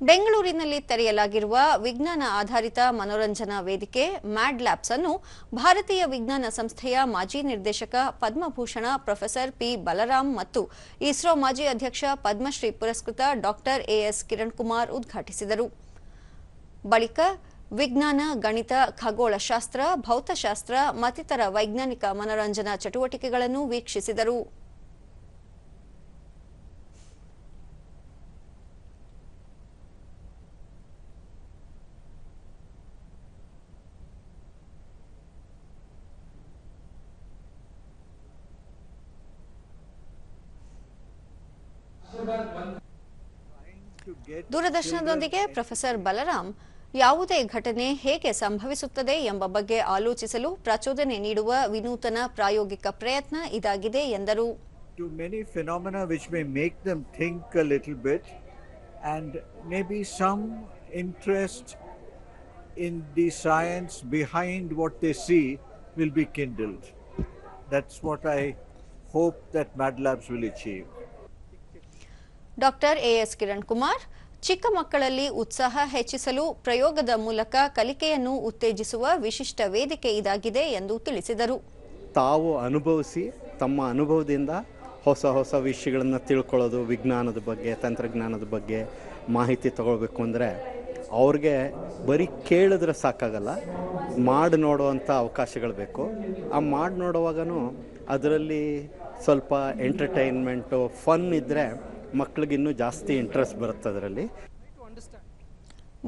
ಬೆಂಗಳೂರಿನಲ್ಲಿ ತೆರೆಯಲಾಗಿರುವ ವಿಜ್ಞಾನ ಆಧಾರಿತ ಮನೋರಂಜನಾ ವೇದಿಕೆ ಮ್ಯಾಡ್ ಲ್ಯಾಬ್ಸ್ ಅನ್ನು ಭಾರತೀಯ ವಿಜ್ಞಾನ ಸಂಸ್ಥೆಯ ಮಾಜಿ ನಿರ್ದೇಶಕ ಪದ್ಮಭೂಷಣ, ಪ್ರೊಫೆಸರ್ ಪಿ ಬಲರಾಮ್ ಮತ್ತು ಇಸ್ರೋ ಮಾಜಿ ಅಧ್ಯಕ್ಷ ಪದ್ಮಶ್ರೀ ಪುರಸ್ಕೃತ ಡಾಕ್ಟರ್ ಎಎಸ್ ಕಿರಣ್ ಕುಮಾರ್ ಉದ್ಘಾಟಿಸಿದರು. ಬಳಿಕ ವಿಜ್ಞಾನ, ಗಣಿತ, ಖಗೋಳಶಾಸ್ತ್ರ, ಭೌತಶಾಸ್ತ್ರ ಮತ್ತಿತರ ವೈಜ್ಞಾನಿಕ ಮನೋರಂಜನಾ ಚಟುವಟಿಕೆಗಳನ್ನು ವೀಕ್ಷಿಸಿದರು. ದೂರದರ್ಶನದೊಂದಿಗೆ ಪ್ರೊಫೆಸರ್ ಬಲರಾಮ್ ಯಾವುದೇ ಘಟನೆ ಹೇಗೆ ಸಂಭವಿಸುತ್ತದೆ ಎಂಬ ಬಗ್ಗೆ ಆಲೋಚಿಸಲು ಪ್ರಚೋದನೆ ನೀಡುವ ವಿನೂತನ ಪ್ರಾಯೋಗಿಕ ಪ್ರಯತ್ನ ಇದಾಗಿದೆ ಎಂದರು to many phenomena which may make them think a little bit and maybe some interest in the science behind what they see will be kindled. That's what I hope that Mad Labs will achieve. Doctor A S Kiran Kumar ಚಿಕ್ಕ ಮಕ್ಕಳಲ್ಲಿ ಉತ್ಸಾಹ ಹೆಚ್ಚಿಸಲು ಪ್ರಯೋಗದ ಮೂಲಕ ಕಲಿಕೆಯನ್ನು ಉತ್ತೇಜಿಸುವ ವಿಶಿಷ್ಟ ವೇದಿಕೆ ಇದಾಗಿದೆ ಎಂದು ತಿಳಿಸಿದರು. ತಾವು ಅನುಭವಿಸಿ, ತಮ್ಮ ಅನುಭವದಿಂದ ಹೊಸ ಹೊಸ ವಿಷಯಗಳನ್ನು ತಿಳ್ಕೊಳ್ಳೋದು, ವಿಜ್ಞಾನದ ಬಗ್ಗೆ, ತಂತ್ರಜ್ಞಾನದ ಬಗ್ಗೆ ಮಾಹಿತಿ ತಗೊಳ್ಬೇಕು ಅಂದರೆ ಅವ್ರಿಗೆ ಬರೀ ಕೇಳಿದ್ರೆ ಸಾಕಾಗಲ್ಲ, ಮಾಡಿ ನೋಡುವಂಥ ಅವಕಾಶಗಳು ಬೇಕು. ಆ ಮಾಡಿ ನೋಡುವಾಗ ಅದರಲ್ಲಿ ಸ್ವಲ್ಪ ಎಂಟರ್ಟೈನ್ಮೆಂಟು ಫನ್ ಇದ್ದರೆ ಮಕ್ಳಿಗಿನ್ನೂ ಜಾಸ್ತಿ ಇಂಟ್ರೆಸ್ಟ್ ಬರುತ್ತೆ ಅದರಲ್ಲಿ.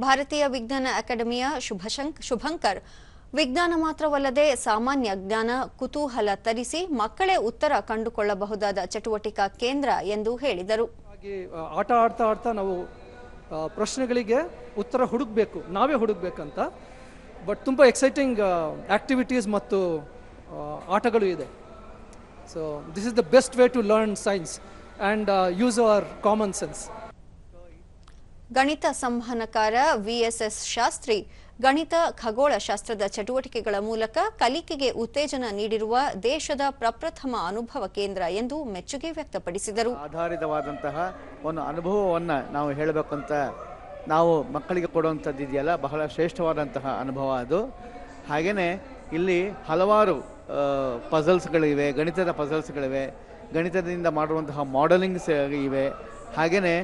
ಭಾರತೀಯ ವಿಜ್ಞಾನ ಅಕಾಡೆಮಿಯ ಶುಭಶಂಕ್ ಶುಭಂಕರ್. ವಿಜ್ಞಾನ ಮಾತ್ರವಲ್ಲದೆ ಸಾಮಾನ್ಯ ಜ್ಞಾನ ಕುತೂಹಲ ತರಿಸಿ ಮಕ್ಕಳೇ ಉತ್ತರ ಕಂಡುಕೊಳ್ಳಬಹುದಾದ ಚಟುವಟಿಕಾ ಕೇಂದ್ರ ಎಂದು ಹೇಳಿದರು. ಆಟ ಆಡ್ತಾ ಆಡ್ತಾ ನಾವು ಪ್ರಶ್ನೆಗಳಿಗೆ ಉತ್ತರ ಹುಡುಕ್ಬೇಕು. ನಾವೇ ಹುಡುಕ್ಬೇಕಂತ. ಬಟ್ ತುಂಬ ಎಕ್ಸೈಟಿಂಗ್ ಆಕ್ಟಿವಿಟೀಸ್ ಮತ್ತು ಆಟಗಳು ಇದೆ. So this is the best way to learn science and use our common sense ಗಣಿತ ಸಂವಹನಕಾರ ವಿಎಸ್ಎಸ್ ಶಾಸ್ತ್ರಿ ಗಣಿತ ಖಗೋಳಶಾಸ್ತ್ರದ ಚಟುವಟಿಕೆಗಳ ಮೂಲಕ ಕಲಿಕೆಗೆ ಉತ್ತೇಜನ ನೀಡಿರುವ ದೇಶದ ಪ್ರಪ್ರಥಮ ಅನುಭವ ಕೇಂದ್ರ ಎಂದು ಮೆಚ್ಚುಗೆ ವ್ಯಕ್ತಪಡಿಸಿದರು. ಆಧಾರಿತವಾದಂತಹ ಒಂದು ಅನುಭವವನ್ನು ನಾವು ಹೇಳಬೇಕಂತ ನಾವು ಮಕ್ಕಳಿಗೆ ಕೊಡುವಂಥದ್ದು ಇದೆಯಲ್ಲ ಬಹಳ ಶ್ರೇಷ್ಠವಾದಂತಹ ಅನುಭವ ಅದು. ಹಾಗೆಯೇ ಇಲ್ಲಿ ಹಲವಾರು ಪಜಲ್ಸ್ಗಳಿವೆ ಗಣಿತದ ಪಜಲ್ಸ್ಗಳಿವೆ ಗಣಿತದಿಂದ ಮಾಡುವಂತಹ ಮಾಡೆಲಿಂಗ್ಸ್ ಇವೆ. ಹಾಗೆಯೇ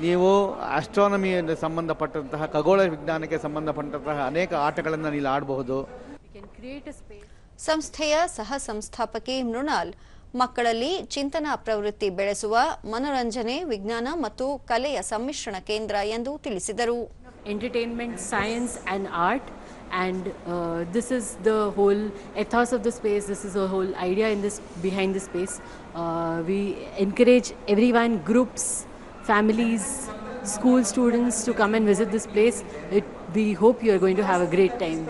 ನೀವು ಆಸ್ಟ್ರಾನಮಿಯಿಂದ ಸಂಬಂಧಪಟ್ಟಂತಹ ಖಗೋಳ ವಿಜ್ಞಾನಕ್ಕೆ ಸಂಬಂಧಪಟ್ಟಂತಹ ಅನೇಕ ಆಟಗಳನ್ನು ನೀವು ಆಡಬಹುದು. ಸಂಸ್ಥೆಯ ಸಹ ಸಂಸ್ಥಾಪಕಿ ಮೃಣಾಲ್, ಮಕ್ಕಳಲ್ಲಿ ಚಿಂತನಾ ಪ್ರವೃತ್ತಿ ಬೆಳೆಸುವ ಮನೋರಂಜನೆ, ವಿಜ್ಞಾನ ಮತ್ತು ಕಲೆಯ ಸಮ್ಮಿಶ್ರಣ ಕೇಂದ್ರ ಎಂದು ತಿಳಿಸಿದರು. Entertainment, science, and art. And uh, this is the whole ethos of the space. This is the whole idea in this behind the space. Uh, we encourage everyone, groups, families, school students to come and visit this place. It, we hope you are going to have a great time.